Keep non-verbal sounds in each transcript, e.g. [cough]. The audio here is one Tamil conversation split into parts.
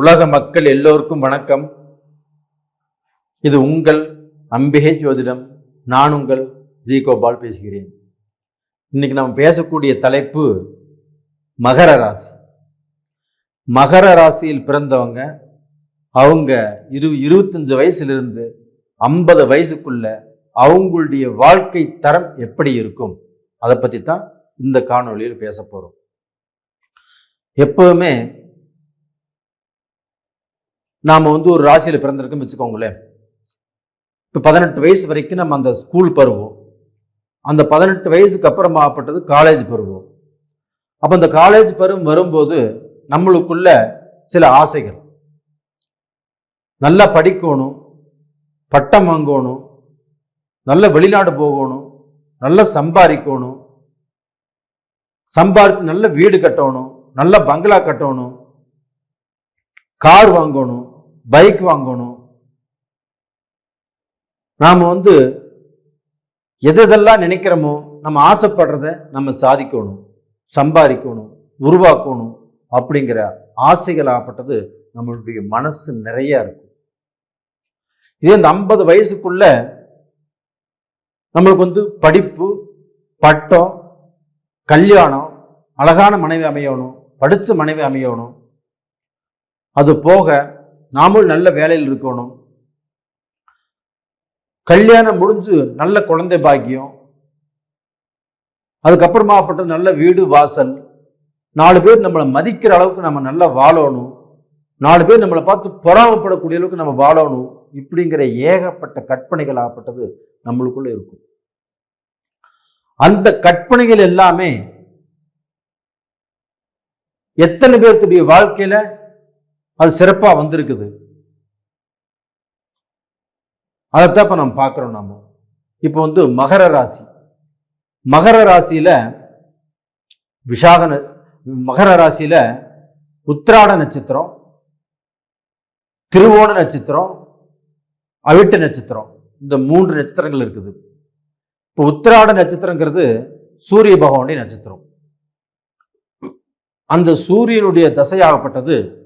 உலக மக்கள் எல்லோருக்கும் வணக்கம். இது உங்கள் அம்பிகை ஜோதிடம். நான் உங்கள் ஜி கோபால் பேசுகிறேன். இன்னைக்கு நம்ம பேசக்கூடிய தலைப்பு மகர ராசி. மகர ராசியில் பிறந்தவங்க அவங்க இரு இருபத்தஞ்சு வயசுலேருந்து ஐம்பது வயசுக்குள்ள அவங்களுடைய வாழ்க்கை தரம் எப்படி இருக்கும்? அதை பற்றி தான் இந்த காணொலியில் பேச போகிறோம் எப்பவுமே நாம் வந்து ஒரு ராசியில் பிறந்திருக்கோம் வச்சுக்கோங்களேன். இப்போ பதினெட்டு வயசு வரைக்கும் நம்ம அந்த ஸ்கூல் பருவம். அந்த பதினெட்டு வயசுக்கு அப்புறமாப்பட்டது காலேஜ் பருவம். அப்போ அந்த காலேஜ் பருவம் வரும்போது நம்மளுக்குள்ள சில ஆசைகள். நல்லா படிக்கணும் பட்டம் வாங்கணும் நல்ல வெளிநாடு போகணும் நல்லா சம்பாதிக்கணும் சம்பாதிச்சு நல்ல வீடு கட்டணும் நல்ல பங்களா கட்டணும் கார் வாங்கணும் பைக் வாங்கணும். நாம் வந்து எதெல்லாம் நினைக்கிறோமோ நம்ம ஆசைப்படுறத நம்ம சாதிக்கணும் சம்பாதிக்கணும் உருவாக்கணும் அப்படிங்கிற ஆசைகள் ஆப்பட்டது நம்மளுடைய மனசு நிறைய இருக்கும். இதே இந்த ஐம்பது வயசுக்குள்ள நம்மளுக்கு வந்து படிப்பு பட்டம் கல்யாணம் அழகான மனைவி அமையணும் படித்த மனைவி அமையணும். அது போக நாமும் நல்ல வேலையில் இருக்கணும். கல்யாணம் முடிஞ்சு நல்ல குழந்தை பாக்கியம். அதுக்கப்புறமாப்பட்ட நல்ல வீடு வாசல். நாலு பேர் நம்மளை மதிக்கிற அளவுக்கு நம்ம நல்லா வாழணும். நாலு பேர் நம்மளை பார்த்து பொறாமப்படக்கூடிய அளவுக்கு நம்ம வாழணும். இப்படிங்கிற ஏகப்பட்ட கற்பனைகள் ஆகப்பட்டது நம்மளுக்குள்ள இருக்கும். அந்த கற்பனைகள் எல்லாமே எத்தனை பேர்த்துடைய வாழ்க்கையில அது சிறப்பாக வந்திருக்குது. அதைத்தான் இப்போ நம்ம பார்க்குறோம் நாம. இப்போ வந்து மகர ராசி. மகர ராசியில் விஷாக ந- மகர ராசியில உத்திராட நட்சத்திரம் திருவோண நட்சத்திரம் அவிட்ட நட்சத்திரம். இந்த மூன்று நட்சத்திரங்கள் இருக்குது. இப்போ உத்திராட நட்சத்திரங்கிறது சூரிய பகவானுடைய நட்சத்திரம். அந்த சூரியனுடைய தசையாகப்பட்டது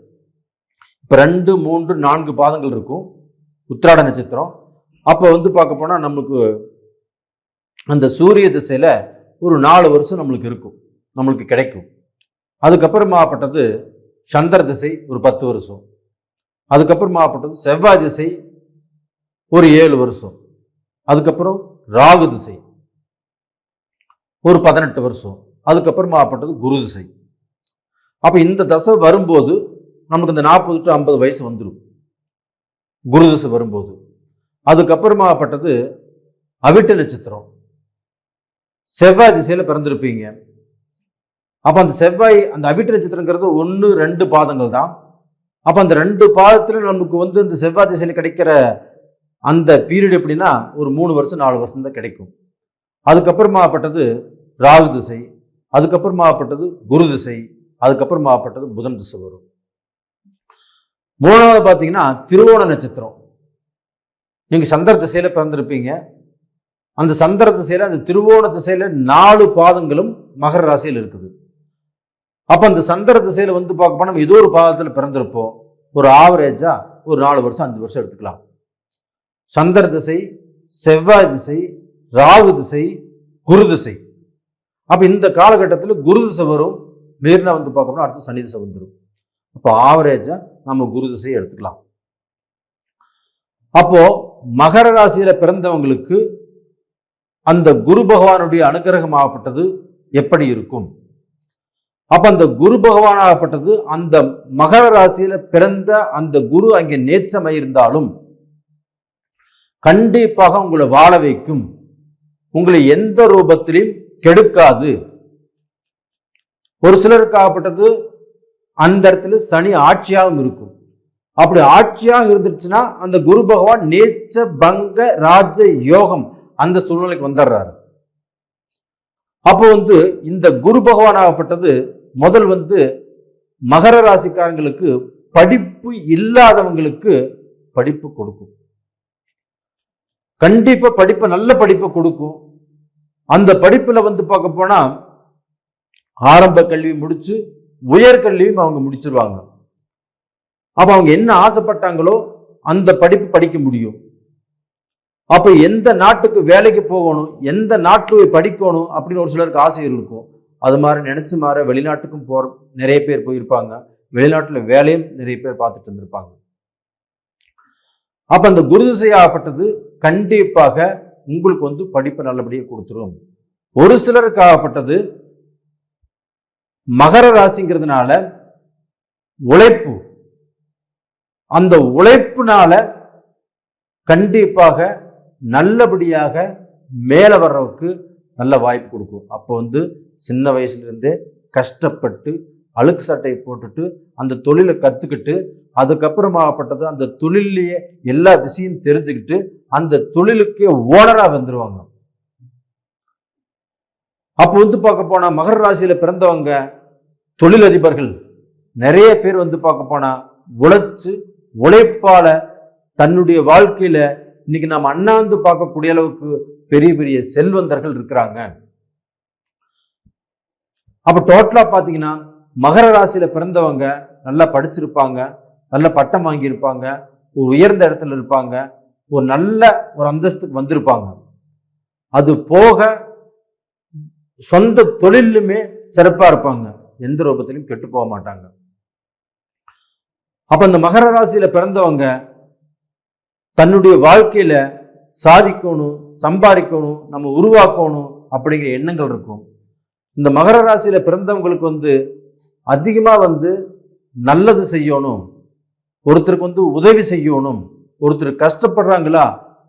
இப்போ ரெண்டு மூன்று நான்கு பாதங்கள் இருக்கும். உத்திராட நட்சத்திரம். அப்போ வந்து பார்க்க போனால் நம்மளுக்கு அந்த சூரிய திசையில் ஒரு நாலு வருஷம் நம்மளுக்கு இருக்கும். நம்மளுக்கு கிடைக்கும். அதுக்கப்புறமாப்பட்டது சந்திர திசை ஒரு பத்து வருஷம். அதுக்கப்புறமாப்பட்டது செவ்வாய் திசை ஒரு ஏழு வருஷம். அதுக்கப்புறம் ராகு திசை ஒரு பதினெட்டு வருஷம். அதுக்கப்புறமாப்பட்டது குரு திசை. அப்போ இந்த தசை வரும்போது நமக்கு இந்த நாற்பது டு ஐம்பது வயசு வந்துடும் குரு திசை வரும்போது. அதுக்கப்புறமாப்பட்டது அவிட்ட நட்சத்திரம். செவ்வாய் திசையில் பிறந்திருப்பீங்க. அப்போ அந்த செவ்வாய் அந்த அவிட்ட நட்சத்திரங்கிறது ஒன்று ரெண்டு பாதங்கள் தான். அப்போ அந்த ரெண்டு பாதத்தில் நமக்கு வந்து இந்த செவ்வாய் திசையில் கிடைக்கிற அந்த பீரியட் எப்படின்னா ஒரு மூணு வருஷம் நாலு வருஷம் தான் கிடைக்கும். அதுக்கப்புறமாப்பட்டது ராகு திசை அதுக்கப்புறமாப்பட்டது குரு திசை அதுக்கப்புறமாப்பட்டது புதன் திசை வரும். மூணாவது பார்த்தீங்கன்னா திருவோண நட்சத்திரம். நீங்கள் சந்திர திசையில் பிறந்திருப்பீங்க. அந்த சந்திர திசையில் அந்த திருவோண திசையில் நாலு பாதங்களும் மகர ராசியில் இருக்குது. அப்போ அந்த சந்திர திசையில் வந்து பார்க்க நம்ம ஏதோ ஒரு பாதத்தில் பிறந்திருப்போம். ஒரு ஆவரேஜா ஒரு நாலு வருஷம் அஞ்சு வருஷம் எடுத்துக்கலாம். சந்திர திசை செவ்வாய் திசை ராகு திசை குரு திசை. அப்போ இந்த காலகட்டத்தில் குரு திசை வரும். மீறினா வந்து பார்க்கணும்னா அடுத்து சனி திசை வந்துடும் அப்போ ஆவரேஜா நம்ம குரு திசையை எடுத்துக்கலாம். அப்போ மகர ராசியில பிறந்தவங்களுக்கு அந்த குரு பகவானுடைய அனுகிரகமாகப்பட்டது எப்படி இருக்கும்? அப்ப அந்த குரு பகவானாகப்பட்டது அந்த மகர ராசியில பிறந்த அந்த குரு அங்கே நேச்சமாயிருந்தாலும் கண்டிப்பாக உங்களை வாழ வைக்கும். உங்களை எந்த ரூபத்திலும் கெடுக்காது. ஒரு சிலருக்காகப்பட்டது அந்த இடத்துல சனி ஆட்சியாகவும் இருக்கும். அப்படி ஆட்சியாக இருந்துச்சுன்னா அந்த குரு பகவான் நேச்ச பங்க ராஜ யோகம் அந்த சூழ்நிலைக்கு வந்துடுறாரு. அப்போ வந்து இந்த குரு பகவான் ஆகப்பட்டது முதல் வந்து மகர ராசிக்காரங்களுக்கு படிப்பு இல்லாதவங்களுக்கு படிப்பு கொடுக்கும். கண்டிப்பா படிப்பை நல்ல படிப்பை கொடுக்கும். அந்த படிப்புல வந்து பார்க்க போனா ஆரம்ப கல்வி முடிச்சு உயர்கல்வியும் அவங்க முடிச்சிருவாங்க. அப்போ அவங்க என்ன ஆசைப்பட்டாங்களோ அந்த படிப்பு படிக்க முடியும். அப்போ எந்த நாட்டுக்கு வேலைக்கு போகணும் எந்த நாட்டில் போய் படிக்கணும் அப்படின்னு ஒரு சிலருக்கு ஆசை இருக்கும். அது மாதிரி நினச்சி மாற வெளிநாட்டுக்கும் போற நிறைய பேர் போயிருப்பாங்க. வெளிநாட்டில் வேலையும் நிறைய பேர் பார்த்துட்டு இருந்திருப்பாங்க. அப்போ அந்த குரு திசையாகப்பட்டது கண்டிப்பாக உங்களுக்கு வந்து படிப்பை நல்லபடியாக கொடுத்துரும். ஒரு சிலருக்கு ஆகப்பட்டது மகர ராசிங்கிறதுனால உழைப்பு. அந்த உழைப்புனால கண்டிப்பாக நல்லபடியாக மேலே வர்றவுக்கு நல்ல வாய்ப்பு கொடுக்கும். அப்போ வந்து சின்ன வயசுலேருந்தே கஷ்டப்பட்டு அழுக்கு சட்டையை போட்டுட்டு அந்த தொழிலை கற்றுக்கிட்டு அதுக்கப்புறமாகப்பட்டது அந்த தொழிலையே எல்லா விஷயம் தெரிஞ்சுக்கிட்டு அந்த தொழிலுக்கே ஓனராக வந்துடுவாங்க அப்போ வந்து பார்க்க போனால் மகர ராசியில் பிறந்தவங்க தொழிலதிபர்கள் நிறைய பேர் வந்து பார்க்க போனா உழைச்சு உழைப்பால தன்னுடைய வாழ்க்கையில இன்னைக்கு நம்ம அண்ணாந்து பார்க்கக்கூடிய அளவுக்கு பெரிய பெரிய செல்வந்தர்கள் இருக்கிறாங்க. அப்ப டோட்டலா பாத்தீங்கன்னா மகர ராசியில பிறந்தவங்க நல்லா படிச்சிருப்பாங்க நல்ல பட்டம் வாங்கியிருப்பாங்க ஒரு உயர்ந்த இடத்துல இருப்பாங்க ஒரு நல்ல ஒரு அந்தஸ்துக்கு வந்திருப்பாங்க. அது போக சொந்த தொழிலுமே சிறப்பா இருப்பாங்க. எந்த ரூபத்திலையும் கெட்டு போக மாட்டாங்க. அப்ப இந்த மகர ராசியில பிறந்தவங்க தன்னுடைய வாழ்க்கையில சாதிக்கணும் சம்பாதிக்கணும் நம்ம உருவாக்கணும் அப்படிங்கிற எண்ணங்கள் இருக்கும். இந்த மகர ராசியில பிறந்தவங்களுக்கு வந்து அதிகமா வந்து நல்லது செய்யணும். ஒருத்தருக்கு வந்து உதவி செய்யணும். ஒருத்தர் கஷ்டப்படுறாங்களா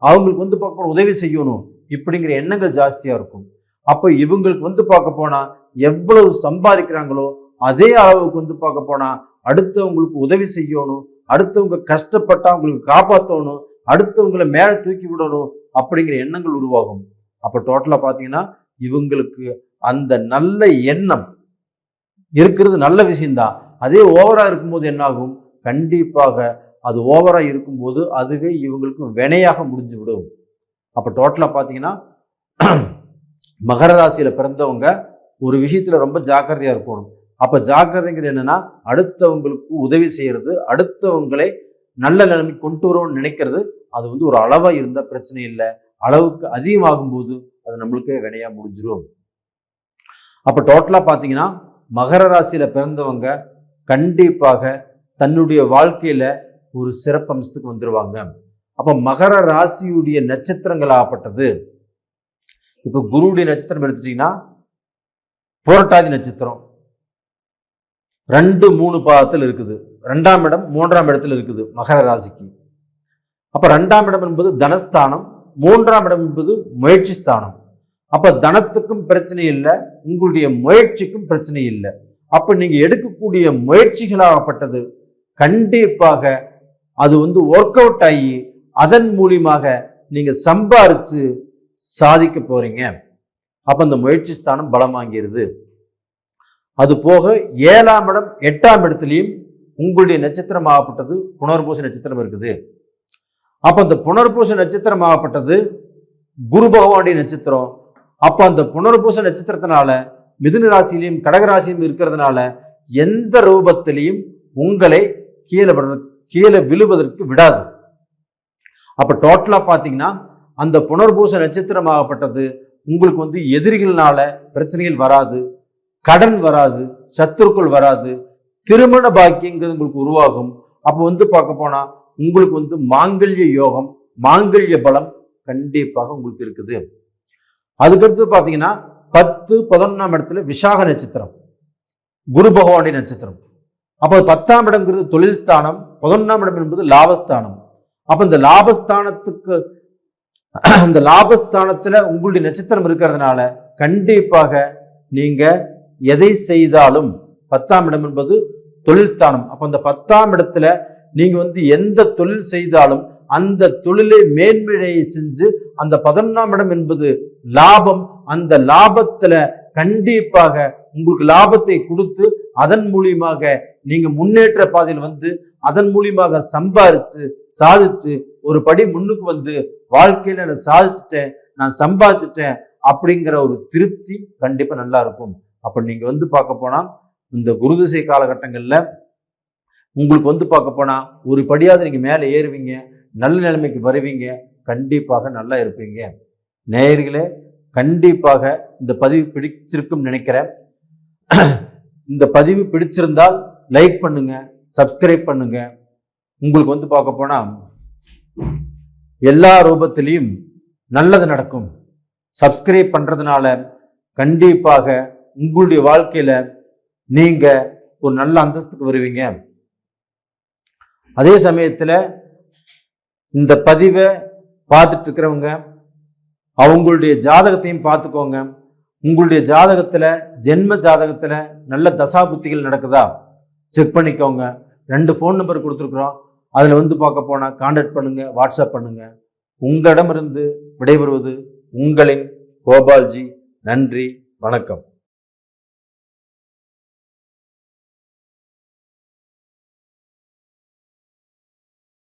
அவங்களுக்கு வந்து பார்க்க உதவி செய்யணும். இப்படிங்கிற எண்ணங்கள் ஜாஸ்தியா இருக்கும். அப்போ இவங்களுக்கு வந்து பார்க்க போனா எவ்வளவு சம்பாதிக்கிறாங்களோ அதே அளவுக்கு வந்து பார்க்க போனா அடுத்தவங்களுக்கு உதவி செய்யணும் அடுத்தவங்க கஷ்டப்பட்டா அவங்களுக்கு காப்பாற்றணும் அடுத்தவங்களை மேலே தூக்கி விடணும் அப்படிங்கிற எண்ணங்கள் உருவாகும். அப்போ டோட்டலாக பார்த்தீங்கன்னா இவங்களுக்கு அந்த நல்ல எண்ணம் இருக்கிறது நல்ல விஷயம்தான். அதே ஓவராக இருக்கும்போது என்னாகும்? கண்டிப்பாக அது ஓவராக இருக்கும்போது அதுவே இவங்களுக்கு வினையாக முடிஞ்சு விடும் அப்போ டோட்டலாக பார்த்தீங்கன்னா மகர ராசியில் பிறந்தவங்க ஒரு விஷயத்துல ரொம்ப ஜாக்கிரதையா இருக்கணும். அப்ப ஜாக்கிரதைங்கிறது என்னன்னா அடுத்தவங்களுக்கு உதவி செய்யறது அடுத்தவங்களை நல்ல நிலைமை கொண்டு வரோம்னு நினைக்கிறது அது வந்து ஒரு அளவா இருந்தா பிரச்சனை இல்லை. அளவுக்கு அதிகமாகும் போது அது நம்மளுக்கே வினையா முடிஞ்சிடும் அப்ப டோட்டலா பாத்தீங்கன்னா மகர ராசியில பிறந்தவங்க கண்டிப்பாக தன்னுடைய வாழ்க்கையில ஒரு சிறப்பம்சத்துக்கு வந்துருவாங்க. அப்ப மகர ராசியுடைய நட்சத்திரங்கள் ஆகப்பட்டது இப்போ குருவுடைய நட்சத்திரம் எடுத்துட்டீங்கன்னா புரட்டாதி நட்சத்திரம். ரெண்டு மூணு பாதத்தில் இருக்குது. ரெண்டாம் இடம் மூன்றாம் இடத்தில் இருக்குது மகர ராசிக்கு. அப்போ ரெண்டாம் இடம் என்பது தனஸ்தானம் மூன்றாம் இடம் என்பது முயற்சி ஸ்தானம். அப்போ தனத்துக்கும் பிரச்சனை இல்லை உங்களுடைய முயற்சிக்கும் பிரச்சனை இல்லை. அப்போ நீங்கள் எடுக்கக்கூடிய முயற்சிகளாகப்பட்டது கண்டிப்பாக அது வந்து ஒர்க் அவுட் ஆகி அதன் மூலியமாக நீங்கள் சம்பாரித்து சாதிக்க போகிறீங்க அப்ப அந்த முயற்சி ஸ்தானம் பலம் வாங்கிடுது அது போக ஏழாம் இடம் எட்டாம் இடத்துலையும் உங்களுடைய நட்சத்திரம் ஆகப்பட்டது புனர்பூச நட்சத்திரம் இருக்குது. அப்ப அந்த புனர்பூச நட்சத்திரம் ஆகப்பட்டது குரு பகவானுடைய நட்சத்திரம். அப்ப அந்த புனர்பூச நட்சத்திரத்தினால மிதுன ராசியிலையும் கடகராசியும் இருக்கிறதுனால எந்த ரூபத்திலையும் உங்களை கீழே கீழே விழுவதற்கு விடாது. அப்போ டோட்டலா பார்த்தீங்கன்னா அந்த புனர்பூச நட்சத்திரம் ஆகப்பட்டது உங்களுக்கு வந்து எதிரிகள்னால பிரச்சனைகள் வராது கடன் வராது சத்துருக்கள் வராது திருமண பாக்கியங்கிறது உங்களுக்கு உருவாகும். அப்போ வந்து பார்க்க போனா உங்களுக்கு வந்து மாங்கல்ய யோகம் மாங்கல்ய பலம் கண்டிப்பாக உங்களுக்கு இருக்குது. அதுக்கடுத்து பார்த்தீங்கன்னா பத்து பதினொன்றாம் இடத்துல விசாக நட்சத்திரம் குரு பகவானுடைய நட்சத்திரம். அப்போ பத்தாம் இடம்ங்கிறது தொழில் ஸ்தானம் பதினொன்றாம் இடம் என்பது லாபஸ்தானம். அப்ப இந்த லாபஸ்தானத்துக்கு [clears throat] அந்த லாபஸ்தானத்துல உங்களுடைய நட்சத்திரம் இருக்கிறதுனால கண்டிப்பாக நீங்க எதை செய்தாலும் பத்தாம் இடம் என்பது தொழில் ஸ்தானம். அப்ப அந்த பத்தாம் இடத்துல நீங்க வந்து எந்த தொழில் செய்தாலும் அந்த தொழிலை மேன்மையை செஞ்சு அந்த பதினொன்றாம் இடம் என்பது லாபம். அந்த லாபத்துல கண்டிப்பாக உங்களுக்கு லாபத்தை கொடுத்து அதன் மூலியமாக நீங்க முன்னேற்ற பாதையில் வந்து அதன் மூலியமாக சம்பாரிச்சு சாதிச்சு ஒரு படி முன்னுக்கு வந்து வாழ்க்கையில நான் சாதிச்சுட்டேன் நான் சம்பாதிச்சிட்டேன் அப்படிங்கிற ஒரு திருப்தி கண்டிப்பா நல்லா இருக்கும். அப்ப நீங்க வந்து பார்க்க போனா இந்த குருதிசை காலகட்டங்கள்ல உங்களுக்கு வந்து பார்க்க போனா ஒரு படியாவது நீங்க மேலே ஏறுவீங்க நல்ல நிலைமைக்கு வருவீங்க கண்டிப்பாக நல்லா இருப்பீங்க. நேயர்களே கண்டிப்பாக இந்த பதிவு பிடிச்சிருக்கும் நினைக்கிறேன். இந்த பதிவு பிடிச்சிருந்தால் லைக் பண்ணுங்க சப்ஸ்கிரைப் பண்ணுங்க. உங்களுக்கு வந்து பார்க்க போனா எல்லா ரூபத்திலையும் நல்லது நடக்கும். சப்ஸ்கிரைப் பண்றதுனால கண்டிப்பாக உங்களுடைய வாழ்க்கையில நீங்க ஒரு நல்ல அந்தஸ்துக்கு வருவீங்க. அதே சமயத்துல இந்த பதிவை பார்த்துட்டு இருக்கிறவங்க அவங்களுடைய ஜாதகத்தையும் பார்த்துக்கோங்க. உங்களுடைய ஜாதகத்துல ஜென்ம ஜாதகத்துல நல்ல தசாபுத்திகள் நடக்குதா? செக் பண்ணிக்கோங்க. ரெண்டு ஃபோன் நம்பர் கொடுத்துருக்குறோம். அதில் வந்து பார்க்க போனால் கான்டாக்ட் பண்ணுங்கள் வாட்ஸ்அப் பண்ணுங்கள் உங்களிடமிருந்து விடைபெறுவது உங்களின் கோபால்ஜி. நன்றி வணக்கம்.